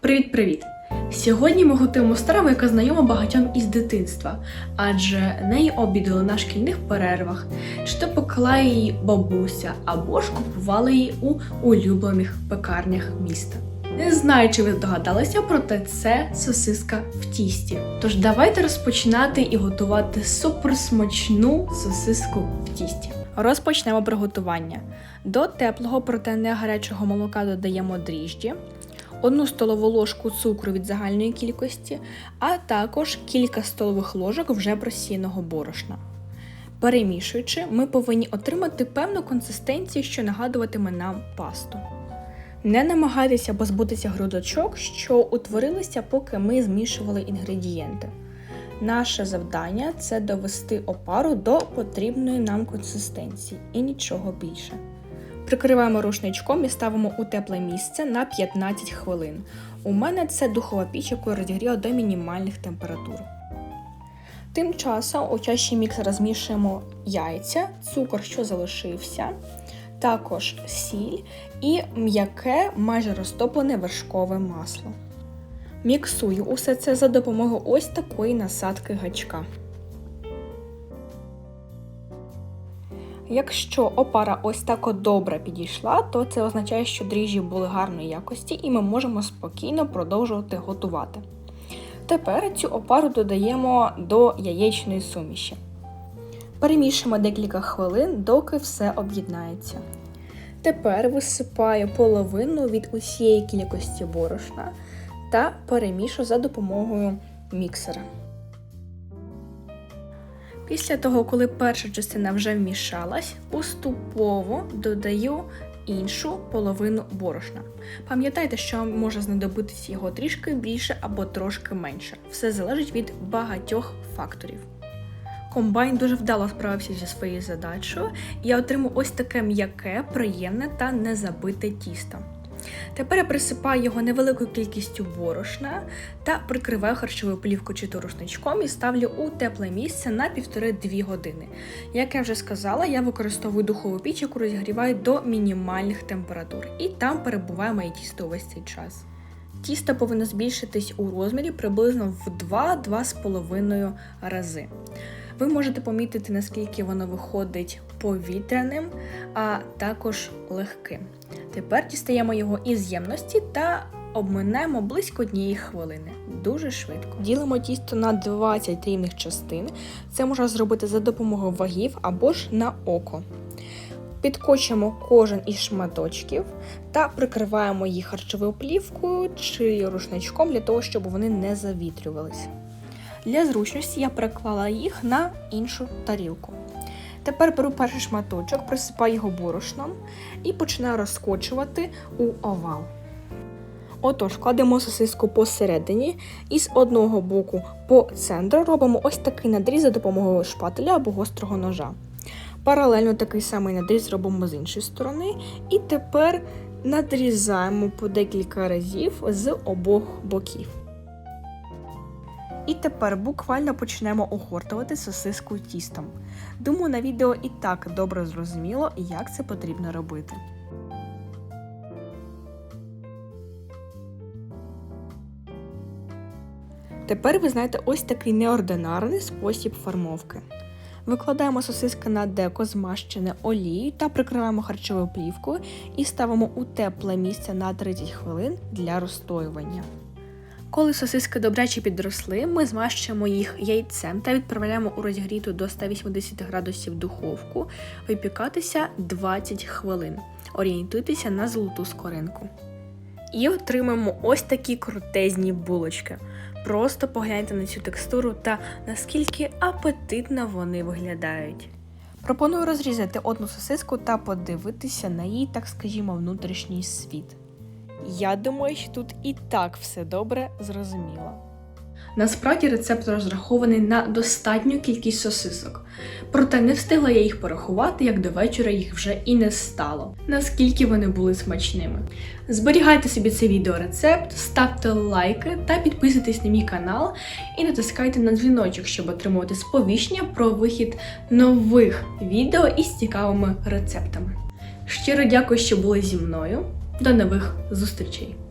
Привіт-привіт! Сьогодні ми готуємо страву, яка знайома багатьом із дитинства, адже неї обідали на шкільних перервах, чи то пекла її бабуся, або ж купували її у улюблених пекарнях міста. Не знаю, чи ви здогадалися, проте це сосиска в тісті. Тож давайте розпочинати і готувати суперсмачну сосиску в тісті. Розпочнемо приготування. До теплого, проте не гарячого молока додаємо дріжджі, одну столову ложку цукру від загальної кількості, а також кілька столових ложок вже просіяного борошна. Перемішуючи, ми повинні отримати певну консистенцію, що нагадуватиме нам пасту. Не намагайтеся позбутися грудочок, що утворилися, поки ми змішували інгредієнти. Наше завдання це довести опару до потрібної нам консистенції і нічого більше. Прикриваємо рушничком і ставимо у тепле місце на 15 хвилин. У мене це духова піч, яку розігріла до мінімальних температур. Тим часом у чаші міксера змішуємо яйця, цукор, що залишився, також сіль і м'яке, майже розтоплене вершкове масло. Міксую усе це за допомогою ось такої насадки гачка. Якщо опара ось так от добре підійшла, то це означає, що дріжджі були гарної якості і ми можемо спокійно продовжувати готувати. Тепер цю опару додаємо до яєчної суміші. Перемішуємо декілька хвилин, доки все об'єднається. Тепер висипаю половину від усієї кількості борошна та перемішу за допомогою міксера. Після того, коли перша частина вже вмішалась, поступово додаю іншу половину борошна. Пам'ятайте, що може знадобитися його трішки більше або трошки менше. Все залежить від багатьох факторів. Комбайн дуже вдало справився зі своєю задачею, і я отримав ось таке м'яке, приємне та незабите тісто. Тепер я присипаю його невеликою кількістю борошна та прикриваю харчовою плівкою чи то рушничком і ставлю у тепле місце на 1,5-2 години. Як я вже сказала, я використовую духову піч, яку розігріваю до мінімальних температур, і там перебуває моє тісто увесь цей час. Тісто повинно збільшитись у розмірі приблизно в 2-2,5 рази. Ви можете помітити, наскільки воно виходить повітряним, а також легким. Тепер дістаємо його із ємності та обминемо близько однієї хвилини. Дуже швидко. Ділимо тісто на 20 рівних частин. Це можна зробити за допомогою вагів або ж на око. Підкочуємо кожен із шматочків та прикриваємо їх харчовою плівкою чи рушничком для того, щоб вони не завітрювалися. Для зручності я переклала їх на іншу тарілку. Тепер беру перший шматочок, присипаю його борошном і починаю розкочувати у овал. Отож, кладемо сосиску посередині і з одного боку по центру робимо ось такий надріз за допомогою шпателя або гострого ножа. Паралельно такий самий надріз робимо з іншої сторони, і тепер надрізаємо по декілька разів з обох боків. І тепер буквально почнемо огортувати сосиску тістом. Думаю, на відео і так добре зрозуміло, як це потрібно робити. Тепер ви знаєте ось такий неординарний спосіб формовки. Викладаємо сосиски на деко змащене олією та прикриваємо харчовою плівкою і ставимо у тепле місце на 30 хвилин для розстоювання. Коли сосиски добряче підросли, ми змащуємо їх яйцем та відправляємо у розігріту до 180 градусів духовку випікатися 20 хвилин. Орієнтуйтеся на золоту скоринку. І отримаємо ось такі крутезні булочки. Просто погляньте на цю текстуру та наскільки апетитно вони виглядають. Пропоную розрізати одну сосиску та подивитися на її, так скажімо, внутрішній світ. Я думаю, що тут і так все добре зрозуміло. Насправді рецепт розрахований на достатню кількість сосисок, проте не встигла я їх порахувати, як до вечора їх вже і не стало, наскільки вони були смачними. Зберігайте собі цей відеорецепт, ставте лайки та підписуйтесь на мій канал і натискайте на дзвіночок, щоб отримувати сповіщення про вихід нових відео із цікавими рецептами. Щиро дякую, що були зі мною. До нових зустрічей!